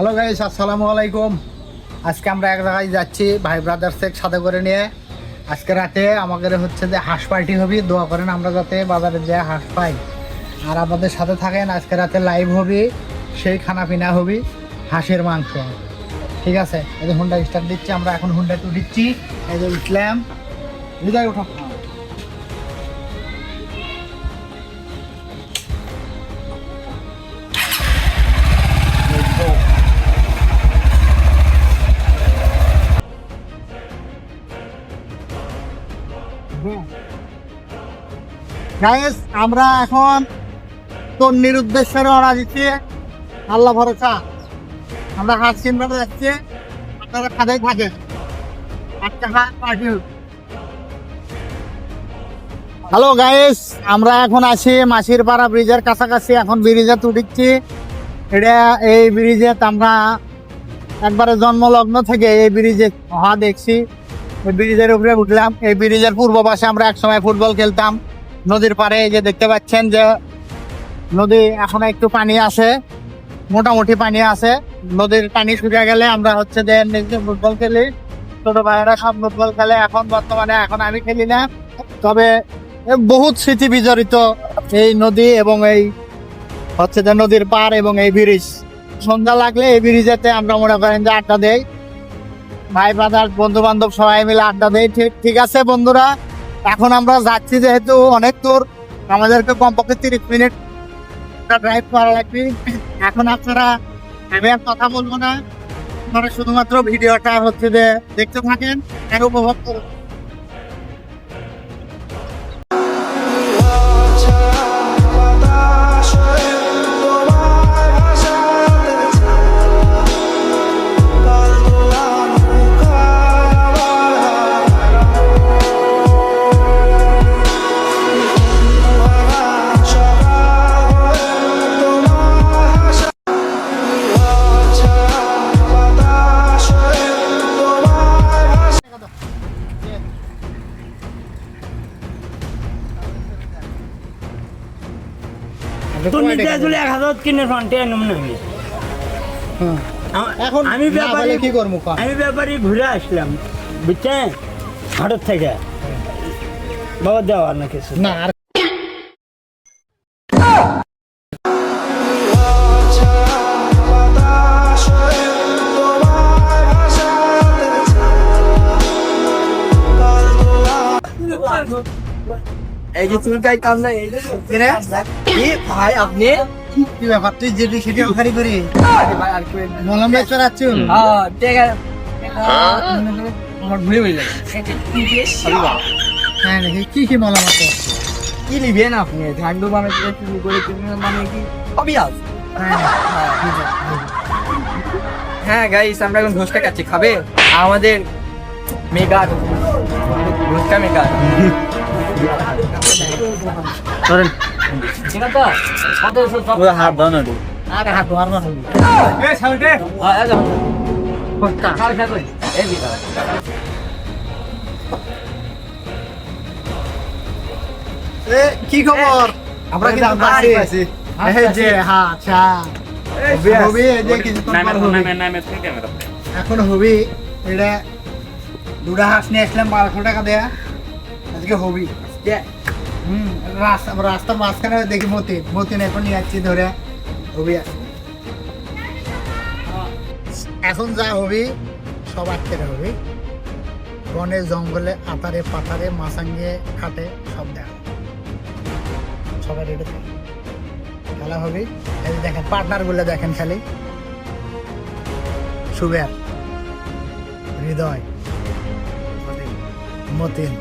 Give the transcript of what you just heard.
Hello guys আসসালামু আলাইকুম। আজকে আমরা এক জায়গায় যাচ্ছি, ভাই ব্রাদার্স থেকে সাথে করে নিয়ে। আজকে রাতে আমাদের হচ্ছে যে হাঁস পার্টি হবে, দোয়া করেন আমরা যাতে বাজারে যেয়ে হাঁস পাই। আর আমাদের সাথে থাকেন আজকে রাতে লাইভ হবে, সেই খানা পিনা হবে, হাঁসের মাংস। ঠিক আছে? এই যে হুন্ডা স্টার্ট দিচ্ছি, আমরা এখন হুন্ডা টু দিচ্ছি এই যে উঠলাম। হৃদয় উঠো। গাইস আমরা এখন তন্নির উদ্দেশ্যে রওনা দিচ্ছি। আল্লাহ ভরসা। আমরা হাত কিনবার যাচ্ছি। আপনারা থাকেন একটা হাত হ্যালো গাইস আমরা এখন আছি মাসির পাড়া ব্রিজের কাছাকাছি। এখন ব্রিজে তুটিচ্ছি এটা এই ব্রিজে আমরা একবারে জন্মলগ্ন থেকে এই ব্রিজে হওয়া দেখছি। ব্রিজের উপরে উঠলাম। এই ব্রিজের পূর্ব পাশে আমরা একসময় ফুটবল খেলতাম। নদীর পাড়ে যে দেখতে পাচ্ছেন যে নদী এখন একটু পানি আছে, মোটামুটি পানি আছে। নদীর পানি শুকিয়ে গেলে আমরা হচ্ছে যে ফুটবল খেলি। ছোট ভাইয়েরা সব ফুটবল খেলে। এখন বর্তমানে এখন আমি খেলি না। তবে বহুত স্মৃতি বিজড়িত এই নদী এবং এই হচ্ছে যে নদীর পার এবং এই ব্রিজ। সন্ধ্যা লাগলে এই ব্রিজেতে আমরা মনে করেন যে আড্ডা দেই। ভাই ব্রাদার বন্ধু বান্ধব সবাই মিলে আড্ডা দেই। ঠিক ঠিক আছে বন্ধুরা? এখন আমরা যাচ্ছি যেহেতু অনেক দূর। আমাদেরকে কমপক্ষে তিরিশ মিনিট ড্রাইভ করা লাগবে। এখন আপনারা আমি আর কথা বলব না। আপনারা শুধুমাত্র ভিডিওটা হচ্ছে যে দেখতে থাকেন আর উপভোগ করুন। এক হাজার কিনে ফান্টে আনলাম না আমি। এখন আমি ব্যাপারে কি করব আমি ব্যাপারে ঘুরে আসলাম বুঝছেন হাটের থেকে। বাবা দেওয়ার না কিছু। না আর এই যে তুমি কাই কাম না এই যে ভাই আপনি? কি ব্যাপার? তুই যেটি সেটি ওখানে করি। ভাই মলম হ্যাঁ ঠিক আছে। আমার ভুলে গেল হ্যাঁ নাকি? কি কি মলম আছে? কি নিবেন আপনি? ঝান্ডু মানে থেকে শুরু করে তুমি মানে কি? সবই আছে। হ্যাঁ হ্যাঁ গাইস আমরা এখন ধোসকা খাচ্ছি। খাবে? আমাদের মেগা ধোসকা মেগা। ঠিক হাত বানো আরে হাত মারবো না এই সাউন্ডে আ যাও পক্কা। খাল খাল এই দিদা এ, কি খবর? আমরা আছি। এই যে হ্যাঁ আচ্ছা। হবি এই যে কিছুক্ষণ এখন হবি এটা দুটা হাঁস নিয়ে আসলাম বারোশো টাকা দেয়া। আজকে হবি। হুম রাস্তা রাস্তার মাঝখানে দেখি মতিন মতিন এখন নিয়ে যাচ্ছি ধরে হবি। এখন যা হবি সব আটকে হবি বনে জঙ্গলে, আতারে পাতারে মাসাঙ্গে খাটে, সব দেখা। সবাই রেডি থাকে। খেলা হবে। দেখেন পার্টনারগুলো দেখেন খালি। সুবের হৃদয়, মতিন।